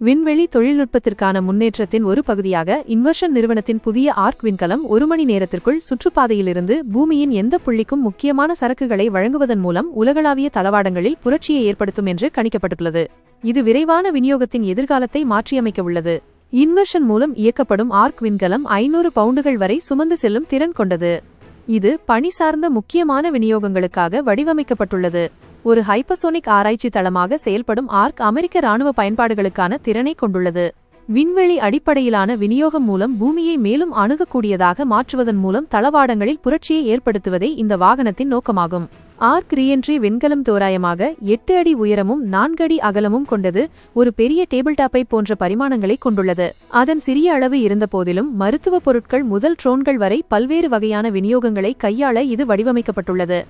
விண்வெளி தொழில்நுட்பத்திற்கான முன்னேற்றத்தின் ஒரு பகுதியாக இன்வர்ஷன் நிறுவனத்தின் புதிய ஆர்க் விண்கலம் ஒரு மணி நேரத்திற்குள் சுற்றுப்பாதையிலிருந்து பூமியின் எந்த புள்ளிக்கும் முக்கியமான சரக்குகளை வழங்குவதன் மூலம் உலகளாவிய தளவாடங்களில் புரட்சியை ஏற்படுத்தும் என்று கணிக்கப்பட்டுள்ளது. இது விரைவான விநியோகத்தின் எதிர்காலத்தை மாற்றியமைக்க உள்ளது இன்வர்ஷன் மூலம் இயக்கப்படும் ஆர்க் விண்கலம் ஐநூறு பவுண்டுகள் வரை சுமந்து செல்லும் திறன் கொண்டது. இது பணி சார்ந்த முக்கியமான விநியோகங்களுக்காக வடிவமைக்கப்பட்டுள்ளது. ஒரு ஹைப்பசோனிக் ஆராய்ச்சி தளமாக செயல்படும் ஆர்க் அமெரிக்க ராணுவ பயன்பாடுகளுக்கான திறனை கொண்டுள்ளது. விண்வெளி அடிப்படையிலான விநியோகம் மூலம் பூமியை மேலும் அணுகக்கூடியதாக மாற்றுவதன் மூலம் தளவாடங்களில் புரட்சியை ஏற்படுத்துவதே இந்த வாகனத்தின் நோக்கமாகும். ஆர்க் ரீஎன்ட்ரி விண்கலம் தோராயமாக எட்டு அடி உயரமும் நான்கு அடி அகலமும் கொண்டது ஒரு பெரிய டேபிள் டாப்பை போன்ற பரிமாணங்களை கொண்டுள்ளது. அதன் சிறிய அளவு இருந்தபோதிலும் மருத்துவ பொருட்கள் முதல் ட்ரோன்கள் வரை பல்வேறு வகையான விநியோகங்களை கையாள இது வடிவமைக்கப்பட்டுள்ளது.